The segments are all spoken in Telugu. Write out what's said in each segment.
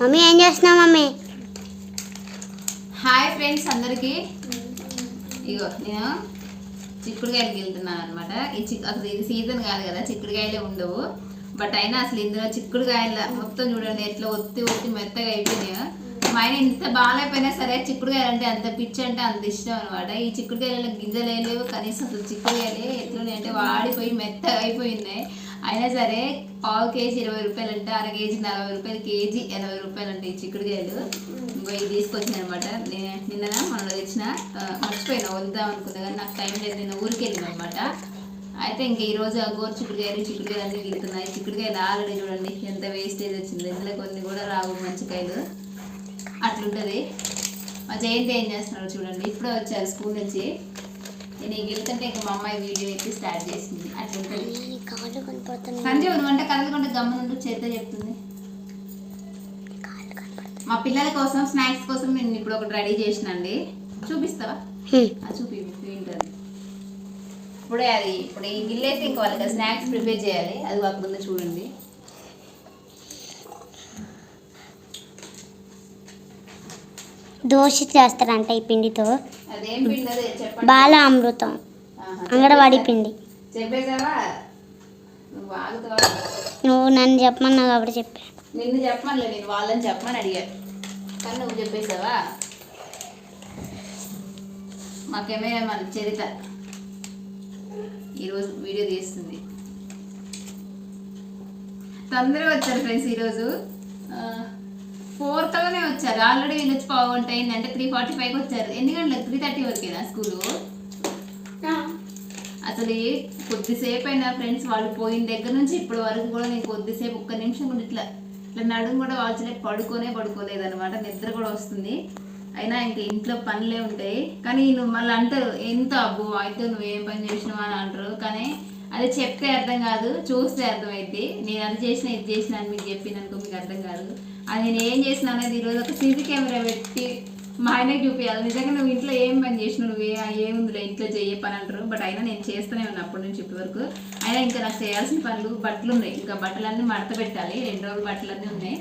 మమ్మీ ఏం చేస్తున్నావు మమ్మీ? హాయ్ ఫ్రెండ్స్ అందరికీ. ఇగో నేను చిక్కుడుకాయలకి వెళ్తున్నాను అనమాట ఈ చిక్ అసలు ఇది సీజన్ కాదు కదా చిక్కుడుకాయలే ఉండవు. బట్ అయినా అసలు ఇందులో చిక్కుడుకాయల మొత్తం చూడండి ఎట్లా ఒత్తి ఒత్తి మెత్తగా అయిపోయినాయో. మా ఆయన ఇంత బాగాలేకపోయినా సరే చిక్కుడుకాయలు అంటే అంత పిచ్చి అంటే అంత ఇష్టం అనమాట ఈ చిక్కుడుకాయలలో గింజలు వేయలేవు లేవు కనీసం అసలు చిక్కుడుకాయలే ఎట్లున్నాయి అంటే వాడిపోయి మెత్తగా అయిపోయినాయి. అయినా సరే పావు కేజీ ఇరవై రూపాయలు అంటే అర కేజీ నలభై రూపాయలు కేజీ ఎనభై రూపాయలు అంటే ఈ చిక్కుడుకాయలు. ఇంకో ఇది తీసుకొచ్చిన అనమాట. నిన్న మనం తెచ్చిన మర్చిపోయినా వద్దాం అనుకున్నా కానీ నాకు టైం లేదు. నేను ఊరికి వెళ్ళిన అనమాట. అయితే ఇంక ఈరోజు ఆ గోరు చిక్కుడుకాయలు చిక్కుడుకాయలు అన్నీ గిలుతున్నాయి చిక్కుడుకాయలు ఆల్రెడీ చూడండి ఎంత వేస్టేజ్ వచ్చింది. ఇందులో కొన్ని కూడా రావు మంచికాయలు. అట్లుంటుంది. మా జయంతి ఏం చేస్తున్నారు చూడండి. ఇప్పుడే వచ్చారు స్కూల్ నుంచి. నేను గెలుతుంటే ఇంకా మా అమ్మాయి వీడియో ఎత్తి స్టార్ట్ చేసింది. కనపడుతున్నాయి. సంజయ్ నువ్వు వంట కదలకుండా గమ్మనుండు చెప్తుంది. మా పిల్లల కోసం స్నాక్స్ కోసం నేను ఇప్పుడు ఒకటి రెడీ చేసినండి. చూపిస్తావా? చూపి ఏంటది ఇప్పుడే అది ఇప్పుడు ఈ గిల్లేసి ఇంక వాళ్ళకి స్నాక్స్ ప్రిపేర్ చేయాలి. అది కాకుండా చూడండి. దోశ చేస్తారంట ఈ పిండితో. బాల అమృతం అంగడవాడి పిండి. నువ్వు నన్ను చెప్పమన్నావు కాబట్టి చెప్పా. నిన్ను చెప్పమనిలే నేను వాళ్ళని చెప్పమని అడిగాను కానీ నువ్వు చెప్పేసావా మాకేమే మన చరిత. ఈరోజు వీడియో తీస్తుంది. తొందరగా వచ్చారు ఫ్రెండ్స్ ఈరోజు. ఫోర్ కల్లానే వచ్చారు. ఆల్రెడీ వీళ్ళు వచ్చి పావు గంట అంటే త్రీ ఫార్టీ ఫైవ్కి వచ్చారు. ఎన్ని గంటలకు త్రీ థర్టీ వరకేనా స్కూలు? అసలు కొద్దిసేపు అయినా ఫ్రెండ్స్ వాళ్ళు పోయిన దగ్గర నుంచి ఇప్పటి వరకు కూడా నేను కొద్దిసేపు ఒక్క నిమిషం కూడా ఇట్లా ఇట్లా నడుము కూడా వాల్చలేక పడుకోనే పడుకోలేదు అనమాట నిద్ర కూడా వస్తుంది. అయినా ఇంక ఇంట్లో పనులే ఉంటాయి. కానీ నువ్వు మళ్ళీ అంటారు ఎంత అబ్బో అయితే నువ్వు ఏం పని చేసినావు? అని అంటారు. కానీ అది చెప్తే అర్థం కాదు చూస్తే అర్థమైద్ది. నేను అది చేసిన ఇది చేసిన అని మీకు చెప్పిననుకో మీకు అర్థం కాదు. అది నేను ఏం చేసిన అనేది ఈరోజు ఒక సీసీ కెమెరా పెట్టి మా ఆయనకి చూపించాలి నిజంగా నువ్వు ఇంట్లో ఏం పని చేసినావు నువ్వు ఏముందిలే ఇంట్లో చేయ పని అంటారు. బట్ అయినా నేను చేస్తూనే ఉన్నా అప్పటి నుంచి ఇప్పటి వరకు. అయినా ఇంకా నాకు చేయాల్సిన పనులు బట్టలు ఉన్నాయి. ఇంకా బట్టలన్నీ మడత పెట్టాలి. రెండు రోజులు బట్టలన్నీ ఉన్నాయి.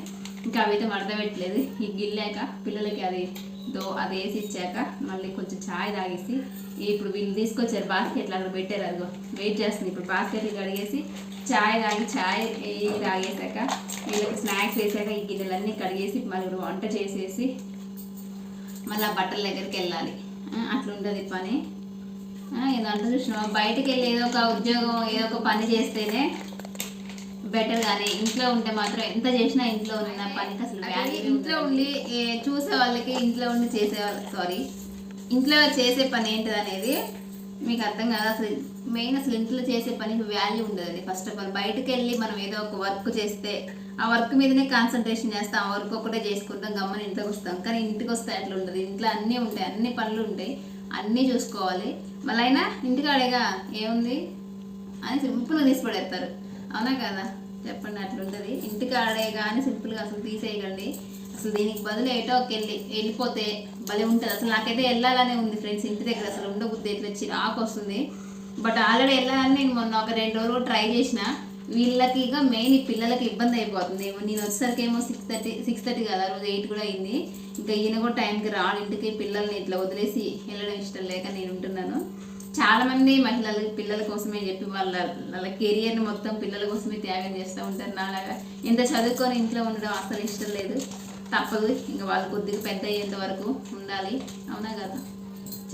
ఇంకా అవి అయితే మడత పెట్టలేదు. ఈ గిల్లాక పిల్లలకి అది దో అది వేసి ఇచ్చాక మళ్ళీ కొంచెం ఛాయ్ తాగేసి ఇప్పుడు వీళ్ళు తీసుకొచ్చారు బాస్కెట్లు అక్కడ పెట్టారు అదిగో వెయిట్ చేస్తుంది. ఇప్పుడు బాస్కెట్లు కడిగేసి ఛాయ్ తాగి ఛాయ్ తాగేసాక వీళ్ళకి స్నాక్స్ వేసాక ఈ గిన్నెలన్నీ కడిగేసి మళ్ళీ వంట చేసేసి మళ్ళీ ఆ బట్టల దగ్గరికి వెళ్ళాలి. అట్లుంటుంది ఉంటుంది పని ఏదంటే చూసినావా? బయటకు వెళ్ళి ఏదో ఒక ఉద్యోగం ఏదో ఒక పని చేస్తేనే బెటర్ కానీ ఇంట్లో ఉంటే మాత్రం ఎంత చేసినా ఇంట్లో ఉన్న పనికి అసలు ఇంట్లో ఉండి చూసే వాళ్ళకి ఇంట్లో ఉండి చేసే వాళ్ళకి సారీ ఇంట్లో చేసే పని ఏంటిది అనేది మీకు అర్థం కాదు. అసలు మెయిన్ అసలు ఇంట్లో చేసే పనికి వాల్యూ ఉండదండి. ఫస్ట్ ఆఫ్ ఆల్ బయటకు వెళ్ళి మనం ఏదో ఒక వర్క్ చేస్తే ఆ వర్క్ మీదనే కాన్సన్ట్రేషన్ చేస్తాం. ఆ వర్క్ ఒకటే చేసుకుంటాం గమ్మని ఇంట్లోకి వస్తాం. కానీ ఇంటికి వస్తే అట్లా ఉండదు. ఇంట్లో అన్నీ ఉంటాయి అన్ని పనులు ఉంటాయి. అన్నీ చూసుకోవాలి. మళ్ళీ అయినా ఇంటికాడేగా ఏముంది? అని సింపుల్గా తీసి పడేస్తారు. అవునా కదా? చెప్పండి అట్లుంటుంది. ఇంటికి ఆడే కానీ సింపుల్గా అసలు తీసేయకండి. అసలు దీనికి బదులు ఏటో ఒక వెళ్ళి వెళ్ళిపోతే భలే ఉంటుంది. అసలు నాకైతే వెళ్ళాలనే ఉంది ఫ్రెండ్స్ ఇంటి దగ్గర. అసలు ఉండబుద్ది ఎట్లా చిరాకు వస్తుంది. బట్ ఆల్రెడీ వెళ్ళాలని నేను మొన్న ఒక రెండు రోజులు ట్రై చేసిన. వీళ్ళకి ఇక మెయిన్ ఈ పిల్లలకి ఇబ్బంది అయిపోతుంది. నేను వచ్చేసరికి ఏమో సిక్స్ థర్టీ సిక్స్ థర్టీ కదా రోజు ఎయిట్ కూడా అయింది. ఇంకా ఈయన కూడా టైంకి రాడు. ఇంటికి పిల్లల్ని ఇట్లా వదిలేసి వెళ్ళడం ఇష్టం లేక నేను ఉంటున్నాను. చాలా మంది మహిళలు పిల్లల కోసమే చెప్పి వాళ్ళ వాళ్ళ కెరియర్ని మొత్తం పిల్లల కోసమే త్యాగం చేస్తూ ఉంటారు. నాలాగా ఇంత చదువుకొని ఇంట్లో ఉండడం అసలు ఇష్టం లేదు. తప్పదు. ఇంకా వాళ్ళు కొద్దిగా పెద్ద అయ్యేంత వరకు ఉండాలి. అవునా కదా?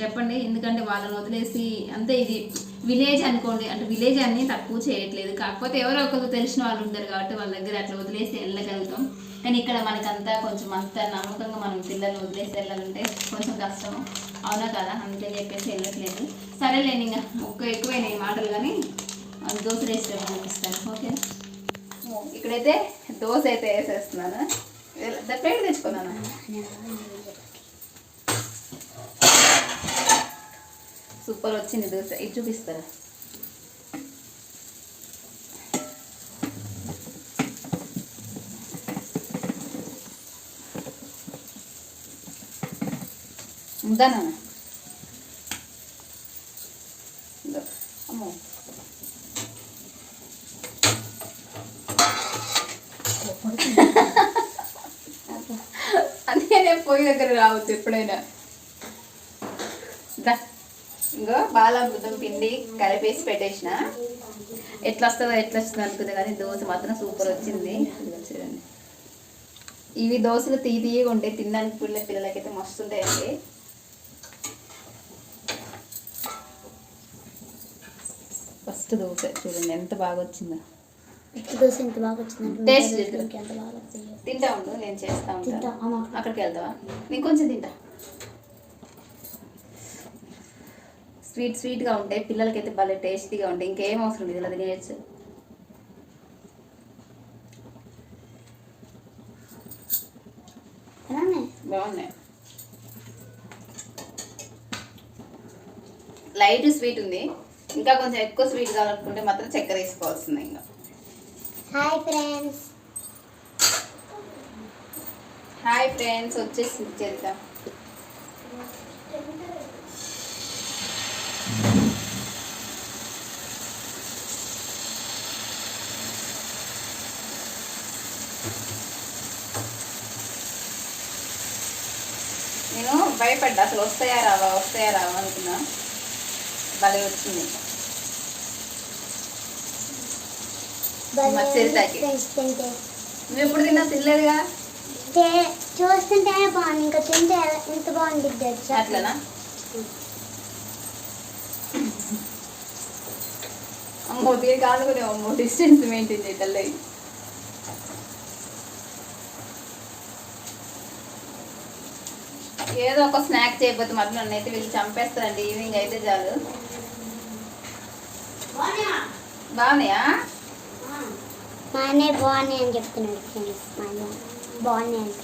చెప్పండి. ఎందుకంటే వాళ్ళని వదిలేసి అంతే ఇది విలేజ్ అనుకోండి. అంటే విలేజ్ అన్ని తక్కువ చేయట్లేదు. కాకపోతే ఎవరో ఒకరు తెలిసిన వాళ్ళు ఉంటారు కాబట్టి వాళ్ళ దగ్గర అట్లా వదిలేసి వెళ్ళగలుగుతాం. కానీ ఇక్కడ మనకంతా కొంచెం అంత నమ్మకంగా మనం పిల్లల్ని వదిలేసి వెళ్ళాలంటే కొంచెం కష్టం. అవునా కదా? అందుకని చెప్పేసి వెళ్ళట్లేదు. సరేలేని ఇంకా ఒక్క ఎక్కువైనాయి మాటలు కానీ దోశ వేసేటప్పుడు చూపిస్తాను ఓకే? ఇక్కడైతే దోశ అయితే వేసేస్తున్నాను? ప్లేట్ తెచ్చుకున్నాను సూపర్ వచ్చింది దోశ. ఇది చూపిస్తారా? ఉంటానన్నా నేనే పొయ్యి దగ్గర రావద్దు ఎప్పుడైనా. దా. ఇంకో బాలామృతం పిండి కలిపేసి పెట్టేసిన. ఎట్లా వస్తుందో ఎట్లా వస్తుందో అనుకుంది కానీ దోశ మాత్రం సూపర్ వచ్చింది. చూడండి ఇవి దోశలు తీ తీయగా ఉంటాయి తినడానికి పిల్ల పిల్లలకైతే మస్తు ఉంటాయండి. ఫస్ట్ దోశ చూడండి ఎంత బాగా వచ్చిందో. దోశ బాగా వచ్చిందంటే ఎంత బాగా. తింటా ఉండు నేను చేస్తా తింటా, అమ్మ. అక్కడికి వెళ్తావా? నేను కొంచెం తింటా. స్వీట్ స్వీట్గా ఉంటాయి. పిల్లలకైతే భలే టేస్టీగా ఉంటాయి. ఇంకేం అవసరం లేదు ఇలా తినేయచ్చు. బాగున్నాయి? లైట్ స్వీట్ ఉంది. ఇంకా కొంచెం ఎక్కువ స్వీట్ కావాలనుకుంటే మాత్రం చక్కెర వేసుకోవాల్సిందే ఇంకా. హాయ్ ఫ్రెండ్స్ హాయ్ ఫ్రెండ్స్ వచ్చేసి చేద్దాం నేను భయపడ్డా. అసలు వస్తాయా రావా? వస్తాయా రావా అనుకున్నా. భలే వచ్చింది మచ్చరితాకి. ఫ్రెండ్స్ తింటే నువ్వు ఎప్పుడు తిన్నా? తినలేదుగా? టే- చూస్తుంటేనే బాగుంది. ఇంకా తింటే ఎంత బాగుంది తెలుసా? అట్లనా? అమ్మో దీనికి ఆనుకునే అమ్మో డిస్టెన్స్ మెయింటైన్ చేయటల్లే ఏదో ఒక స్నాక్ చేయకపోతే మాత్రం నన్ను అయితే వీళ్ళు చంపేస్తారండి. ఈవినింగ్ అయితే చాలు. బాగున్నాయా? మా అన్నయ్య బాగున్నాయి అని చెప్తున్నాడు ఫ్రెండ్స్ మా అన్నయ్య బాగున్నాయి అంట.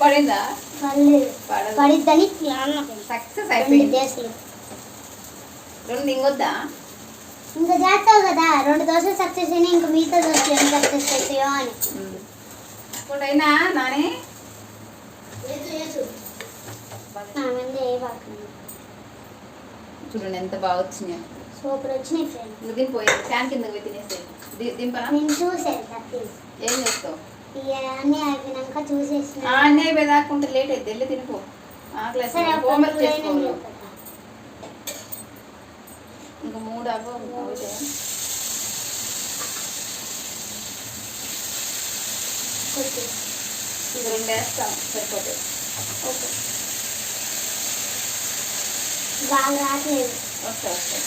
పడిందా? పడిద్దని సక్సెస్ అయిపోయింది. దోశలు. రెండు ఇంకొద్దా ఇంకా చేస్తావు కదా రెండు దోశలు సక్సెస్ అయినాయి ఇంకా మిగతా దోశలు ఏం సక్సెస్ అవుతాయో అని. ఇప్పుడైనా నాని? చూడండి ఎంత బాగా వచ్చినాయి. సూపర్ వచ్చినాయి ఫ్రెండ్స్. నువ్వు తినిపోయి ఫ్యాన్ కిందకి పోయి తినేస్తాయి ది- దింపనా నేను చూసాను ఏం చేస్తావు? ఇవన్నీ అయిపోయినాక చూసేసిన. ఆ, అన్నీ అయిపోయి దాక్కుంటే లేట్ అయితే వెళ్ళి తినిపో ఆకలి హోంవర్క్ నువ్వు చేసుకో. ఏమని చెప్పు. ఇంకా మూడు అవ్వ కొద్ది. ఇది రెండు వేస్తాం. సరిపోతాయి. ఓకే. బాగా రావట్లేదు వస్తా వస్తా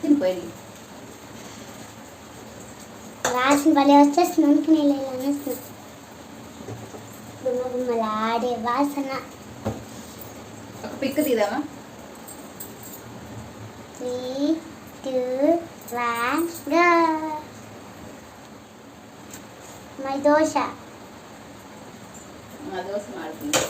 తినిపోయి. రాసిన భలే ఇలా ఇలా అనేస్తుంది గుమ్మ గుమ్మలాడే వాసన. ఒక pick తీద్దామా? Three two one go my dosa మా దోశ మాడుతుంది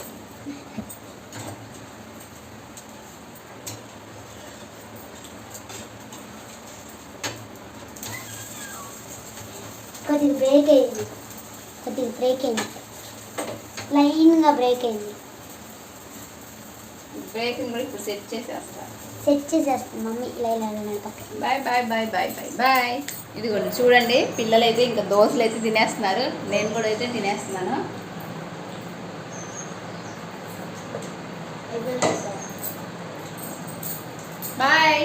కొద్దిగా బ్రేక్ అయింది కొద్దిగా బ్రేక్ అయింది లైన్గా బ్రేక్ అయింది బ్రేకింగ్ కూడా ఇప్పుడు సెట్ చేసేస్తా సెట్ చేసేస్తుంది మమ్మీ ఇలా ఇలా bye bye bye bye bye bye ఇదిగోండి చూడండి పిల్లలు అయితే ఇంకా దోశలు అయితే తినేస్తున్నారు. నేను కూడా అయితే తినేస్తున్నాను. బాయ్